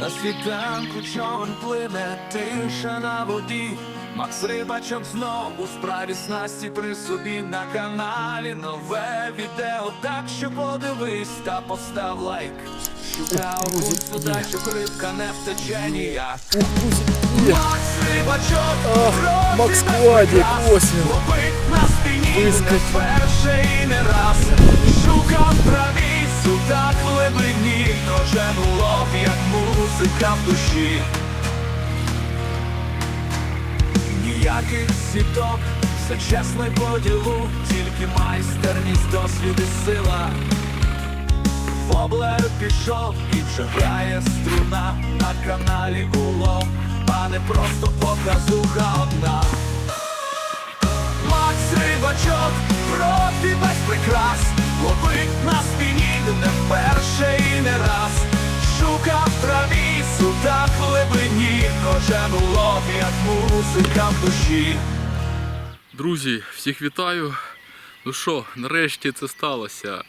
На світанку човен плине, тиша на воді. Макс Рибачок знову справі снасті при собі на каналі нове відео, так що подивись та постав лайк. Щука окунь судачок, рибка не втече ніяк. Макс Рибачок, Ах, Макс Квадік, він. Ловить на спині не і не раз. Шука в судак в глибині, кожен улов, як музика в душі. Ніяких сіток, все чесно й по ділу, тільки майстерність, досвід і сила. Воблер пішов і грає струна на каналі улов, а не просто показуха одна. Макс Рибачок, профі без прикрас, ловить на спині не вперше і не раз. шукав траві, сута глибині, кожен улов, як музика в душі. Друзі, всіх вітаю. Ну що, нарешті це сталося.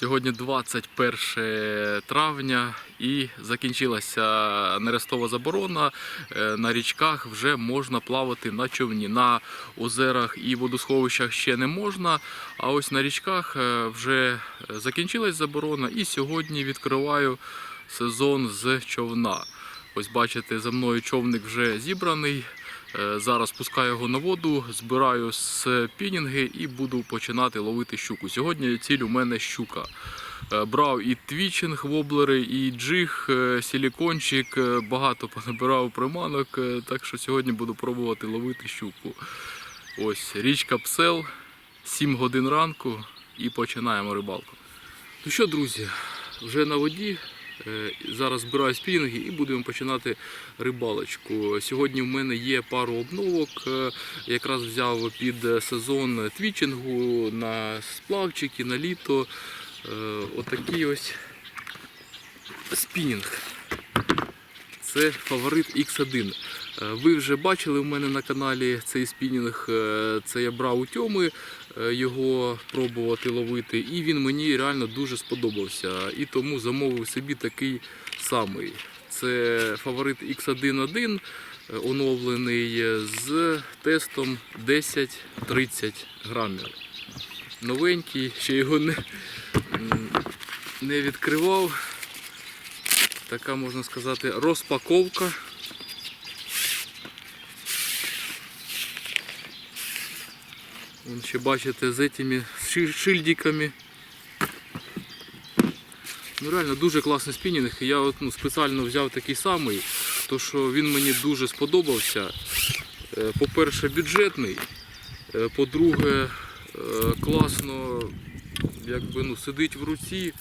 Сьогодні 21 травня і закінчилася нерестова заборона. Е, На річках вже можна плавати на човні. На озерах і водосховищах ще не можна. А ось на річках е, вже закінчилась заборона, і сьогодні відкриваю сезон з човна. Ось бачите, за мною човник вже зібраний. Е, Зараз пускаю його на воду, збираю спінінги і буду починати ловити щуку. Сьогодні ціль у мене щука. Е, Брав і твічинг, воблери, і джиг, е, силікончик, багато понабирав приманок, так що сьогодні буду пробувати ловити щуку. Ось річка Псел, 7 годин ранку і починаємо рибалку. Ну що, друзі, вже на воді. Е, Зараз збираю спінінги і будемо починати рибалочку. Сьогодні в мене є пару обновок. е, Якраз взяв під сезон твічингу на сплавчики, на літо. Е, Отакий ось спінінг. Це фаворит X1. Е, Ви вже бачили у мене на каналі цей спінінг. Це я брав у тьоми його пробувати ловити, і він мені реально дуже сподобався. І тому замовив собі такий самий. Це фаворит X1.1 е, оновлений е, з тестом 10-30 грамів. Новенький, ще його не, не відкривав. Така можна сказати розпаковка. Вон ще бачите з цими шильдиками. Ну реально дуже класний спінінг. Я от, ну, спеціально взяв такий самий, то що він мені дуже сподобався. Е, По-перше, бюджетний. Е, По-друге, е, класно якби, ну, сидить в руці.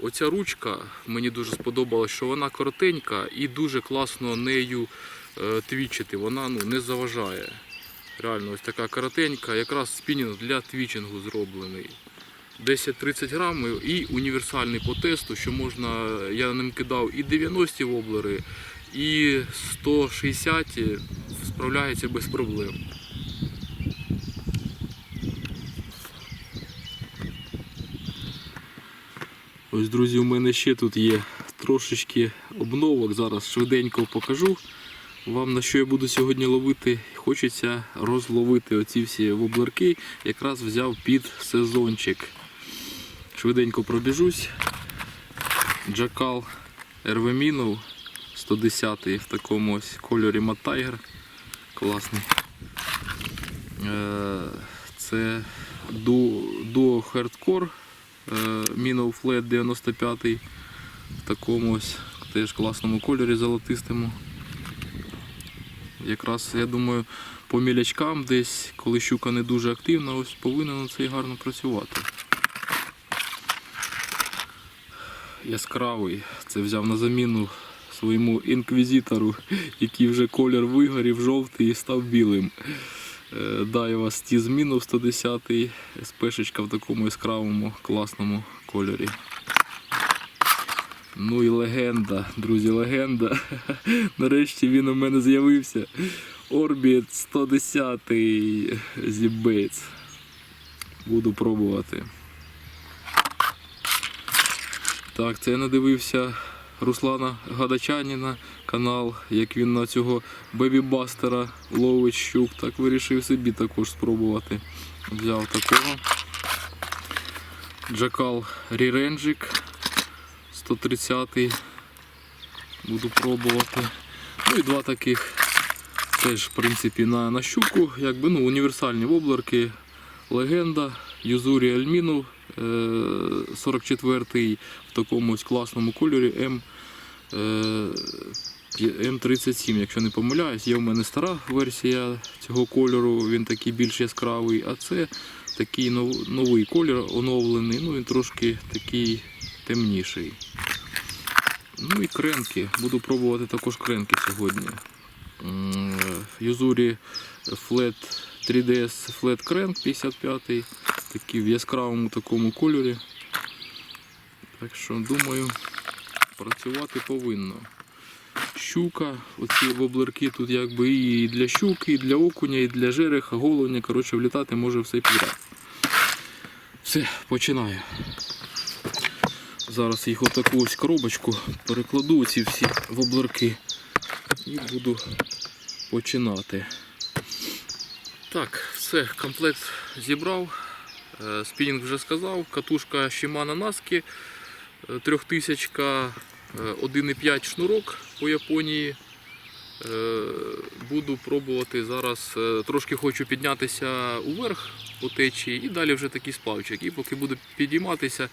Оця ручка мені дуже сподобалась, що вона коротенька і дуже класно нею твічити. Вона ну, не заважає. Реально, ось така коротенька, якраз спінінг для твічингу зроблений. 10-30 грамів і універсальний по тесту, що можна, я ним кидав і 90 воблери, і 160 справляється без проблем. Ось, друзі, у мене ще тут є трошечки обновок. Зараз швиденько покажу вам на що я буду сьогодні ловити. Хочеться розловити оці всі воблерки. Якраз взяв під сезончик. Швиденько пробіжусь. Джакал Ервемінов 110 в такому ось кольорі Tiger. Класний. Е, Це Duo Hardcore Minnow Flat 95 в такому ось теж класному кольорі золотистому. Якраз, я думаю, по мілячкам десь, коли щука не дуже активна, ось повинен цей гарно працювати. Яскравий. Це взяв на заміну своєму інквізитору, який вже колір вигорів жовтий і став білим. Е, Дайва Стіз Мінов 110 СПшечка в такому яскравому класному кольорі. Ну і легенда, друзі, легенда. Нарешті він у мене з'явився. Орбіт 110 Зібейтс. Буду пробувати. Так, це я надивився Руслана Гадачаніна канал, як він на цього бебі-бастера ловить щук, так вирішив собі також спробувати. Взяв такого. Джакал Ріренджик 130 буду пробувати. Ну і два таких теж в принципі на, на щуку, якби ну, універсальні воблерки. Легенда, Юзурі Альмінов, е, 44-й в такому ось класному кольорі. М. е, М37, якщо не помиляюсь, є в мене стара версія цього кольору, він такий більш яскравий, а це такий новий колір, оновлений, ну він трошки такий темніший. Ну і кренки. Буду пробувати також кренки сьогодні. Юзурі Flat 3DS Flat Crank 55 такий в яскравому такому кольорі. Так що думаю, працювати повинно. Щука, оці воблерки тут якби і для щуки, і для окуня, і для жереха, головня, коротше, влітати може все підряд. Все, починаю. Зараз їх отаку ось коробочку перекладу ці всі воблерки і буду починати. Так, все, комплект зібрав. Е, Спінінг вже сказав, катушка Shimano трьохтисячка, е, 1,5 шнурок по Японії. Е, Буду пробувати зараз. е, Трошки хочу піднятися уверх по течії і далі вже такий сплавчик. І поки буду підійматися,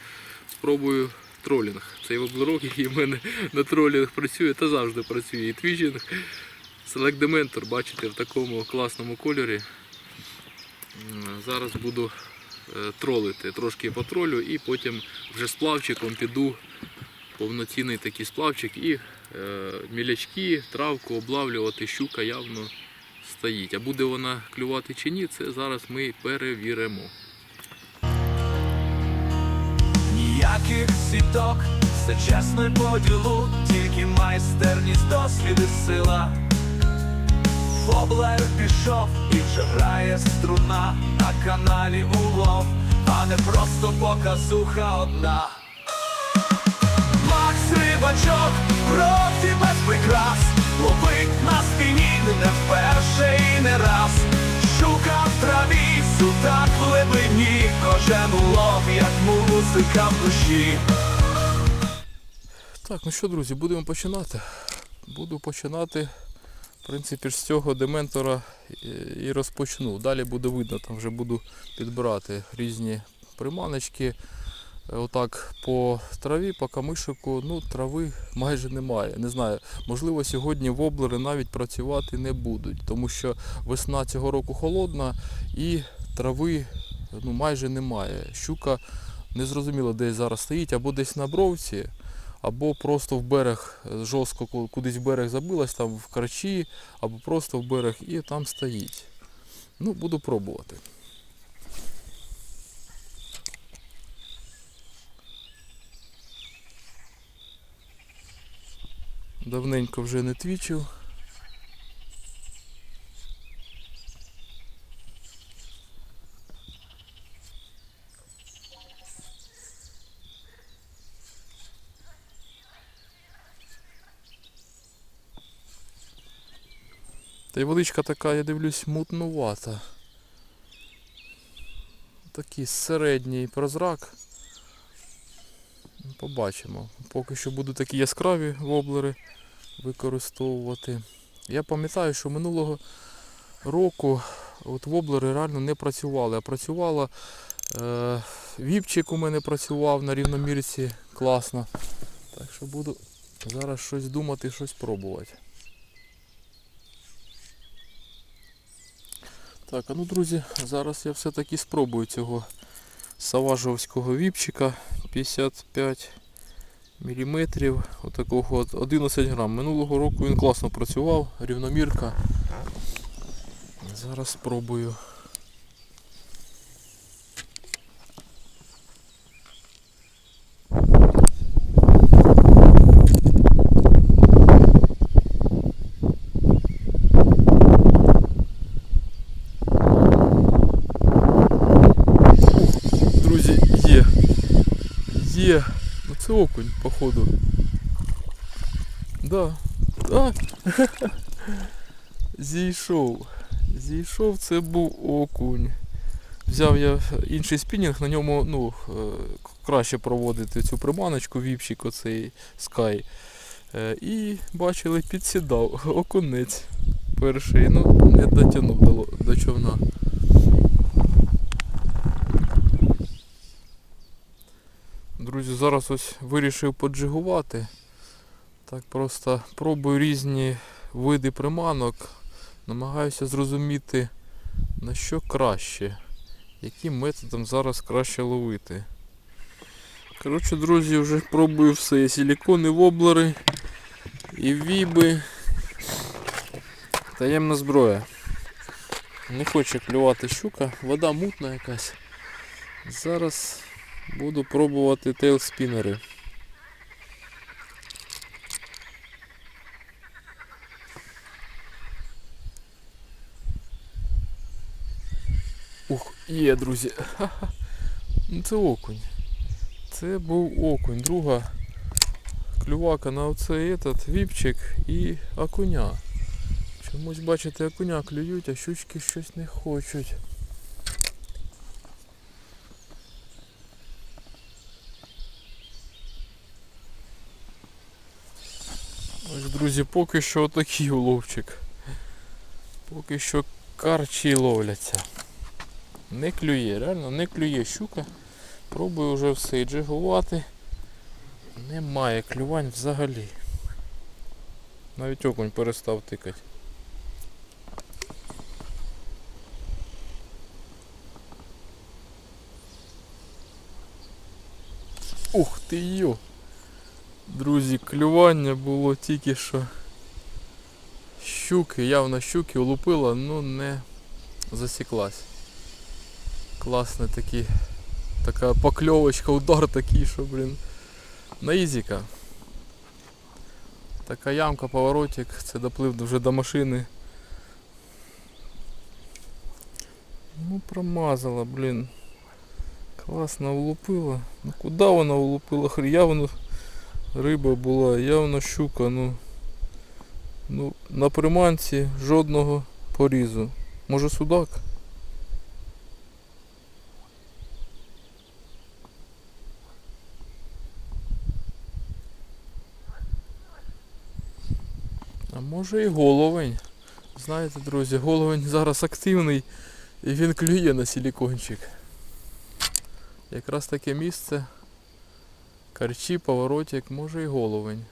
спробую тролінг. Цей воблерок, який в мене на тролінг працює, та завжди працює. І твіжінг. Select Dementor, бачите, в такому класному кольорі. Зараз буду е, тролити, трошки потролю і потім вже сплавчиком піду повноцінний такий сплавчик і е, мілячки, травку облавлювати, щука явно стоїть. А буде вона клювати чи ні, це зараз ми перевіримо. Ніяких сіток, все чесно й по ділу, тільки майстерність, досвід і сила. Воблер пішов і вже грає струна на каналі улов, а не просто показуха одна. Макс Рибачок, профі без прикрас, ловить на спині не вперше і не раз. Щука в траві, сутак в глибині, кожен улов, як музика в душі. Так, ну що, друзі, будемо починати. Буду починати, в принципі, з цього дементора і- і розпочну. Далі буде видно, там вже буду підбирати різні приманочки. Е, Отак по траві, по камишику, ну трави майже немає. Не знаю, можливо, сьогодні воблери навіть працювати не будуть, тому що весна цього року холодна і трави ну, майже немає. Щука незрозуміло десь зараз стоїть, або десь на бровці, або просто в берег е, жорстко ку- кудись в берег забилась, там в карчі, або просто в берег і там стоїть. Ну, буду пробувати. Давненько вже не твічив. Та й водичка така, я дивлюсь, мутнувата. Такий середній прозрак. Побачимо. Поки що буду такі яскраві воблери використовувати. Я пам'ятаю, що минулого року от воблери реально не працювали. А працювала е, віпчик у мене працював на рівномірці класно. Так що буду зараз щось думати, щось пробувати. Так, а ну друзі, зараз я все-таки спробую цього саважовського віпчика 55 мм. Отакого от 11 грам. Минулого року він класно працював, рівномірка. Зараз спробую. Друзі, є. Є. Ну це окунь, походу. Да. Так. Зійшов. Зійшов, це був окунь. Взяв я інший спінінг, на ньому ну, е, краще проводити цю приманочку, віпчик оцей Sky. Е, І бачили, підсідав. Окунець перший. Ну, не дотягнув до, до човна. Друзі, зараз ось вирішив поджигувати. Так просто пробую різні види приманок. Намагаюся зрозуміти на що краще. Яким методом зараз краще ловити. Коротше, друзі, вже пробую все. І силікони, воблери, і віби. Таємна зброя. Не хоче клювати щука, вода мутна якась. Зараз буду пробувати тейлспінери. Ух, є, друзі. Ну це окунь. Це був окунь. Друга клювака на оцей этот віпчик і окуня. Чомусь бачите, окуня клюють, а щучки щось не хочуть. Ось, друзі, поки що отакий уловчик. Поки що карчі ловляться. Не клює, реально не клює щука. Пробую вже все і джигувати. Немає клювань взагалі. Навіть окунь перестав тикати. Ух ти йо! Друзі, клювання було тільки що. Щуки, явно щуки улупила, ну не засіклась. Класний такий, така покльовочка, удар такий, що, блін. На ізіка. Така ямка, поворотик, це доплив вже до машини. Ну промазала, блін. Класно влупила. Ну куди вона влупила? Хр- Явно риба була, явно щука, ну. Ну, на приманці жодного порізу. Може судак? А може і головень. Знаєте, друзі, головень зараз активний і він клює на силікончик. Якраз таке місце. Карчі, поворотик, може і головень.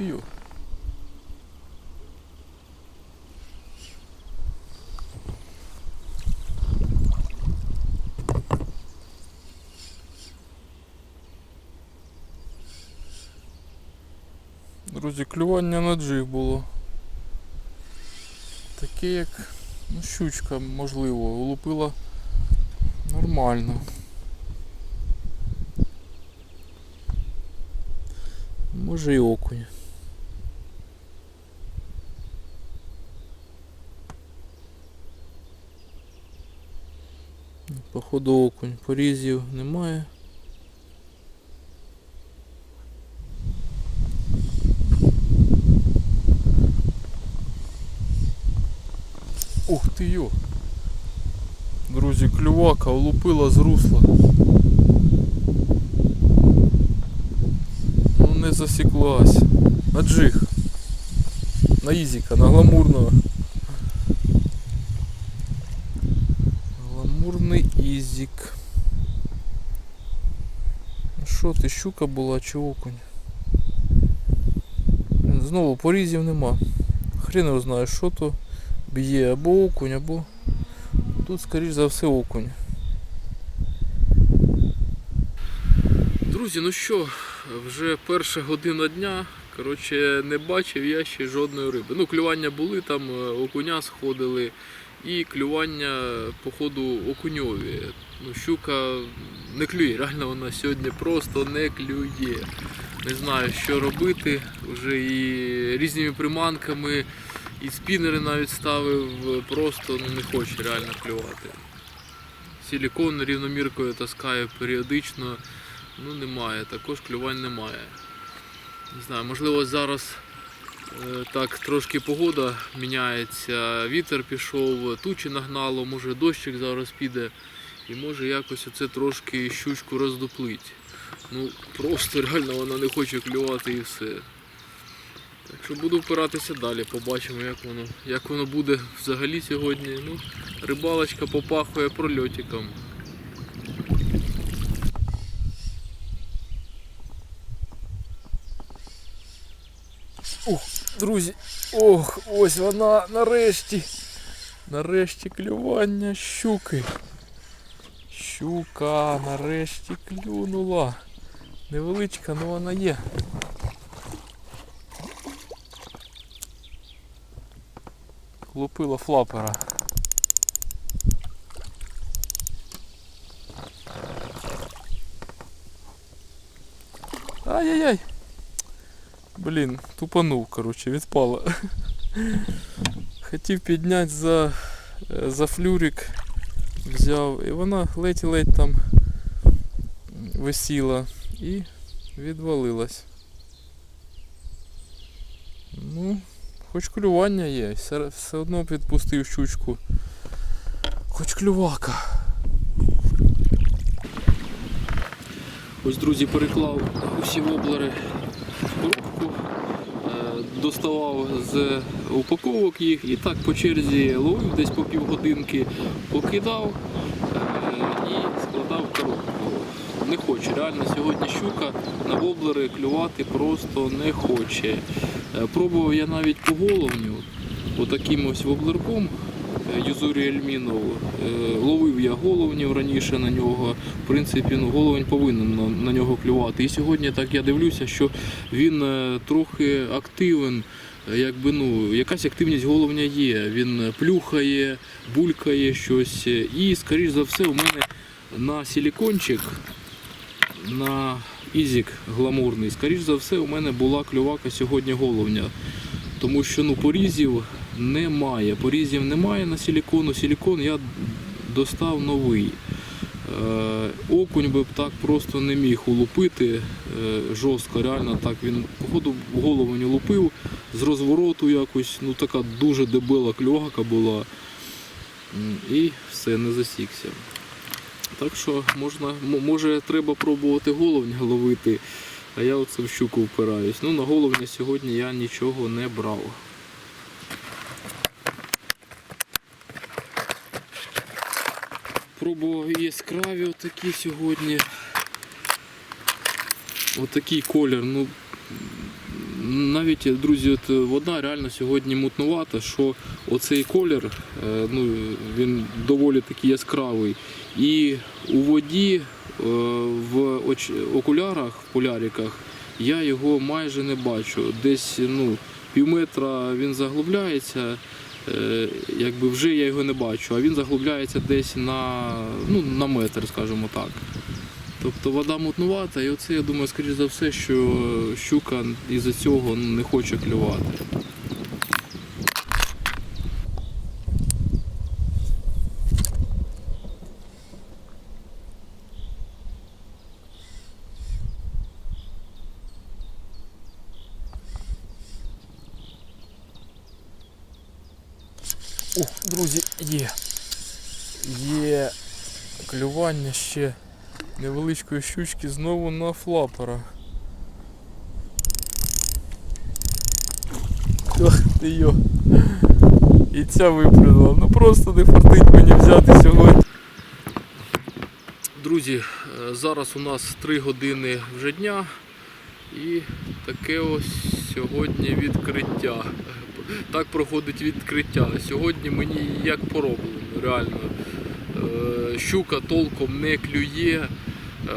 Ух. Друзі, клювання на джиг було. Таке як ну, щучка, можливо, улупила нормально. Може і окунь. Походу окунь. Порізів немає. Ух ти! Друзі, клювака влупила з русла. Ну не засіклась. На джиг. На ізіка, на гламурного. Гламурний ізік. Ну Що ти, щука була чи окунь? Знову порізів нема. Хрен його знає, що то б'є або окунь, або тут, скоріш за все, окунь. Друзі, ну що, вже перша година дня. Коротше, не бачив я ще жодної риби. Ну, клювання були, там е, окуня сходили і клювання, походу, окуньові. Ну, щука не клює, реально вона сьогодні просто не клює. Не знаю, що робити. Вже і різними приманками І спінери навіть ставив, просто ну, не хоче реально клювати. Силікон рівноміркою таскає періодично, ну немає, також клювань немає. Не знаю, можливо зараз е, так трошки погода міняється, вітер пішов, тучі нагнало, може дощик зараз піде. І може якось оце трошки щучку роздуплить. Ну просто реально вона не хоче клювати і все. Що буду впиратися далі, побачимо, як воно, як воно буде взагалі сьогодні. Ну, рибалочка попахує прольотиком. Ух, друзі, ох, ось вона нарешті. Нарешті клювання щуки. Щука нарешті клюнула. Невеличка, але вона є. Лупила флапера. Ай-яй-яй. Блін, тупанув, коротше, відпала. Хотів підняти за, е, за флюрик, взяв, і вона ледь-ледь там висіла і відвалилась. Ну, хоч клювання є, все, одно відпустив щучку. Хоч клювака. Ось, друзі, переклав усі воблери в коробку, е, доставав з упаковок їх і так по черзі ловив десь по півгодинки, покидав е, і складав в коробку. Реально сьогодні щука на воблери клювати просто не хоче. Е, Пробував я навіть по головню, отаким ось воблерком. е, Юзурі Ельмінов. Е, Ловив я головнів раніше на нього. В принципі, ну, головень повинен на, на нього клювати. І сьогодні так я дивлюся, що він трохи активен. Якби, ну, якась активність головня є. Він плюхає, булькає щось. І, скоріш за все, у мене на силікончик, на ізік гламурний, скоріш за все, у мене була клювака сьогодні головня. Тому що ну, порізів немає. Порізів немає на силікону. Силікон я достав новий. Е, окунь би так просто не міг улупити е, жорстко, реально так він походу голову не лупив, з розвороту якось, ну така дуже дебела кльогака була. І все, не засікся. Так що можна, може треба пробувати головня ловити, а я оце в щуку впираюсь. Ну на головня сьогодні я нічого не брав. Пробував яскраві отакі сьогодні. Отакий колір. Ну, навіть, друзі, от вода реально сьогодні мутнувата, що оцей колір, е, ну, він доволі такий яскравий. І у воді, е, в окулярах, в поляриках, я його майже не бачу. Десь ну, пів метра він заглубляється, е, якби вже я його не бачу, а він заглубляється десь на, ну, на метр, скажімо так. Тобто вода мутнувата, і оце я думаю, скоріш за все, що щука із-за цього не хоче клювати. О, друзі, є. Є клювання ще невеличкої щучки знову на флапера. Ох ти йо. І ця виплюнула. Ну просто не фартить мені взяти сьогодні. Друзі, е, зараз у нас 3 години вже дня і таке ось сьогодні відкриття. Так проходить відкриття. Сьогодні мені як пороблено, реально. Е, Щука толком не клює.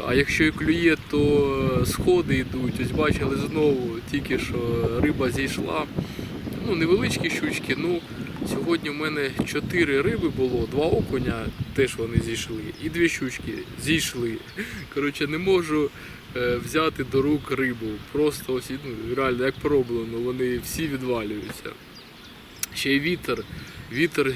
А якщо і клює, то сходи йдуть. Ось бачили знову, тільки що риба зійшла. Ну, невеличкі щучки. Ну, сьогодні в мене 4 риби було, два окуня теж вони зійшли. І дві щучки зійшли. Коротше, не можу е, взяти до рук рибу. Просто ось ну, реально як пороблено, вони всі відвалюються. Ще й вітер. Вітер е,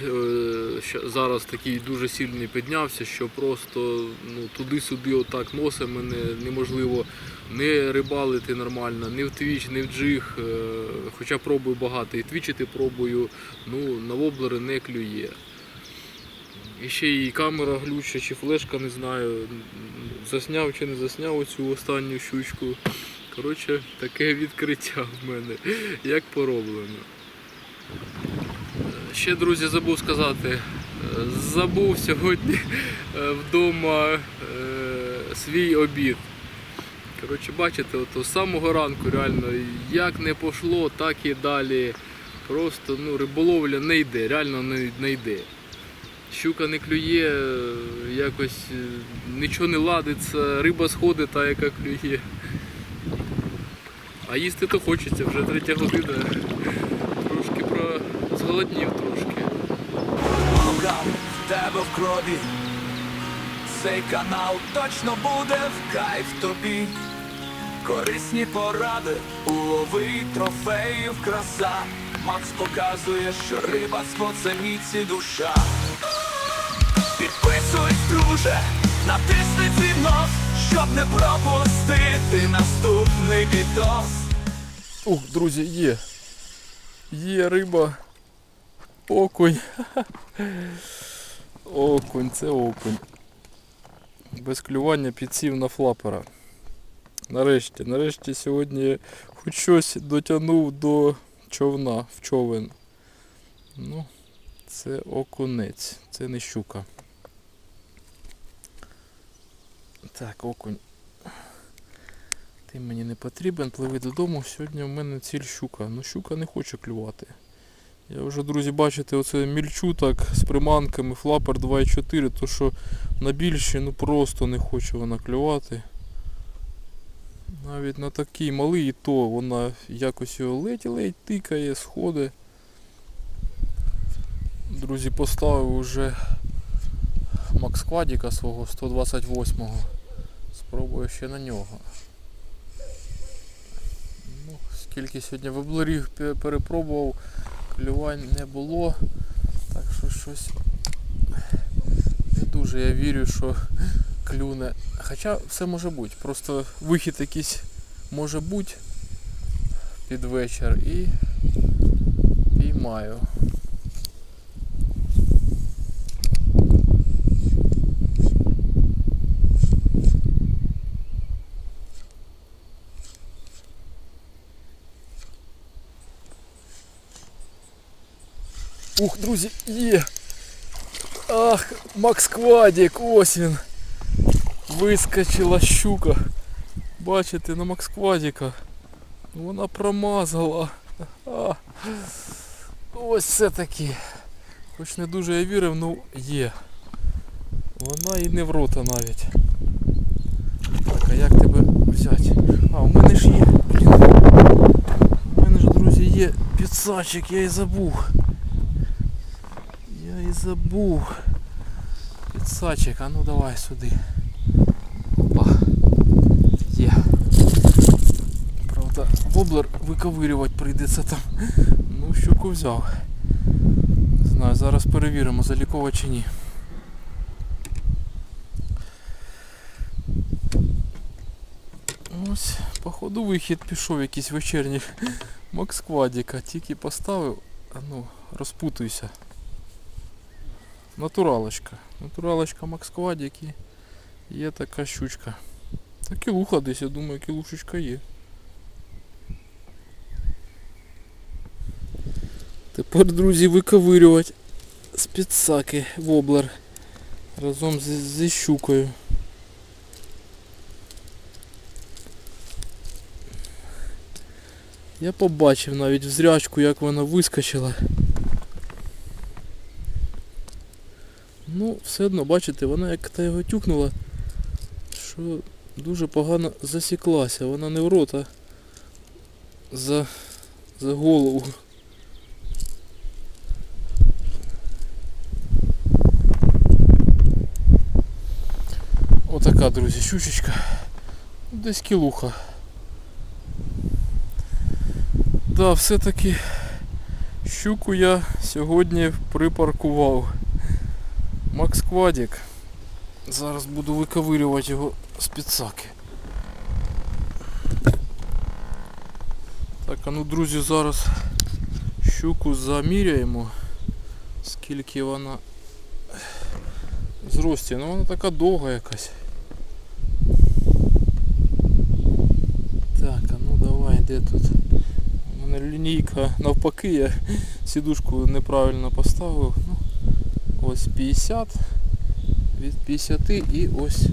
зараз такий дуже сильний піднявся, що просто ну, туди-сюди отак носить мене неможливо не рибалити нормально, не в твіч, не в джиг. е, Хоча пробую багато і твічити пробую, ну на воблери не клює. І ще і камера глюча, чи флешка, не знаю, засняв чи не засняв оцю останню щучку. Коротше, таке відкриття в мене, як пороблено. Ще, друзі, забув сказати, е, забув сьогодні е, вдома е, свій обід. Коротше, бачите, от з самого ранку реально як не пошло, так і далі. Просто ну, риболовля не йде, реально не, не йде. Щука не клює, якось нічого не ладиться, риба сходить та, яка клює. А їсти то хочеться, вже третя година. Зголоднів трошки. Лукав в тебе в крові. Цей канал точно буде в кайф тобі. Корисні поради, улови трофеїв краса. Макс показує, що рибацтво це міць душа. Підписуйсь, друже, натисни дзвінок, щоб не пропустити наступний відос. Ух, друзі, є. Є риба. Окунь. Окунь, це окунь. Без клювання підсів на флапера. Нарешті, нарешті сьогодні хоч щось дотягнув до човна в човен. Ну, це окунець, це не щука. Так, окунь. Ти мені не потрібен, пливи додому. Сьогодні в мене ціль щука. Ну щука не хоче клювати. Я вже, друзі, бачите, оце мільчу так з приманками, флапер 2.4, то що на більші ну просто не хоче вона клювати. Навіть на такий малий і то вона якось його ледь-ледь тикає, сходить. Друзі, поставив уже Макс Квадіка свого 128-го. Спробую ще на нього. Ну, скільки сьогодні воблерів пе- перепробував, клювань не було. Так що щось не дуже я вірю, що клюне. Хоча все може бути. Просто вихід якийсь може бути під вечір і піймаю. Ух, друзі, є! Ах, Макс Квадік, ось він. Вискочила щука. Бачите, на Макс Квадіка. Вона промазала. А. Ось все таки. Хоч не дуже я вірив, ну є. Вона і не в рота навіть. Так, а як тебе взяти? А, у мене ж є. Блін. У мене ж, друзі, є підсачик, я і забув. Я і забув. Підсачик, а ну давай сюди. Опа. Є. Правда, воблер виковирювати прийдеться там. Ну, щуку взяв. Не знаю, зараз перевіримо, залікова чи ні. Ось, походу вихід пішов якийсь вечірній Макс Квадіка. Тільки поставив, а ну, розпутуйся. Натуралочка. Натуралочка Макс Квадік і є така щучка. Та кілуха десь, я думаю, кілушечка є. Тепер, друзі, виковирювати з підсаки воблер разом з, зі щукою. Я побачив навіть в зрячку, як вона вискочила. Ну, все одно, бачите, вона як та його тюкнула, що дуже погано засіклася. Вона не в рот, а за, за голову. Отака, друзі, щучечка. Десь кілуха. Да, все-таки Щуку я сьогодні припаркував. Макс Квадік. Зараз буду виковирювати його з підсаки. Так, а ну друзі, зараз щуку заміряємо. Скільки вона зрості. Ну вона така довга якась. Так, а ну давай, де тут? У мене лінійка навпаки, я сідушку неправильно поставив. Ось 50 від 50 і ось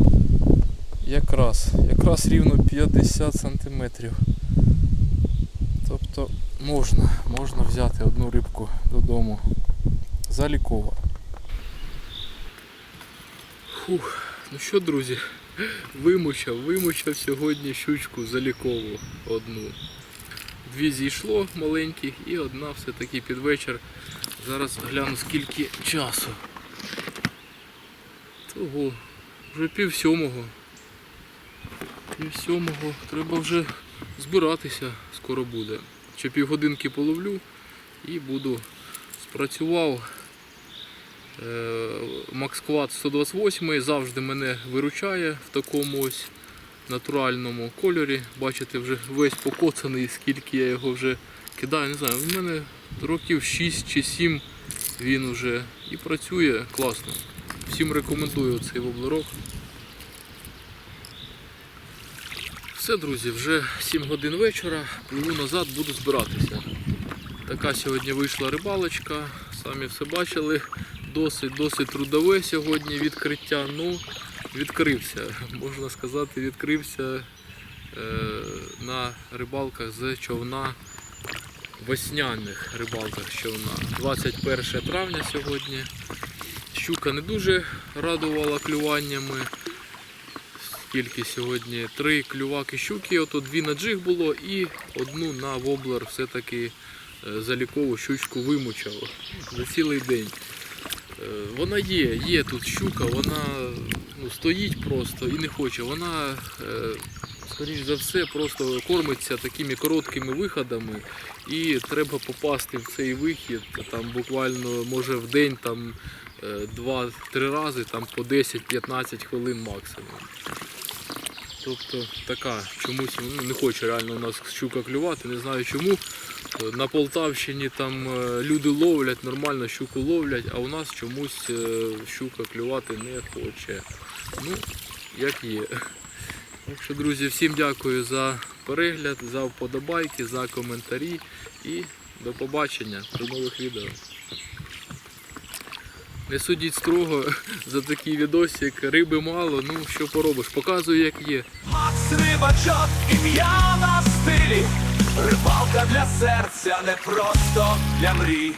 якраз, якраз рівно 50 сантиметрів. Тобто можна, можна взяти одну рибку додому. Залікова. Фух, ну що, друзі, вимучав, вимучав сьогодні щучку залікову одну. Дві зійшло маленьких і одна все-таки під вечір. Зараз гляну скільки часу. Того, вже пів сьомого. Пів сьомого. Треба вже збиратися, скоро буде. Ще півгодинки половлю і буду спрацював. Е, Quad 128 завжди мене виручає в такому ось натуральному кольорі. Бачите, вже весь покоцаний, скільки я його вже кидаю. Не знаю, в мене років 6 чи 7 він уже і працює класно. Всім рекомендую цей воблерок. Все, друзі, вже 7 годин вечора, пливу назад, буду збиратися. Така сьогодні вийшла рибалочка, самі все бачили. Досить досить трудове сьогодні відкриття. Ну, відкрився, можна сказати, відкрився е, на рибалках з човна, весняних рибалках з човна. 21 травня сьогодні. Щука не дуже радувала клюваннями. Скільки сьогодні? Три клюваки щуки, ото дві на джиг було і одну на воблер все-таки е, залікову щучку вимучав за цілий день. Е, Вона є, є тут щука, вона ну, стоїть просто і не хоче. Вона, е, скоріш за все, просто кормиться такими короткими виходами і треба попасти в цей вихід. Там буквально може в день там е, 2-3 рази там по 10-15 хвилин максимум. Тобто така чомусь ну, не хоче реально у нас щука клювати, не знаю чому. На Полтавщині там е, люди ловлять, нормально щуку ловлять, а у нас чомусь е, щука клювати не хоче. Ну, як є. Так що, друзі, всім дякую за перегляд, за вподобайки, за коментарі і до побачення до нових відео. Не судіть строго за такий відосик, риби мало, ну що поробиш, показую як є. Макс Рибачок, ім'я на стилі. Рибалка для серця, не просто для мрій.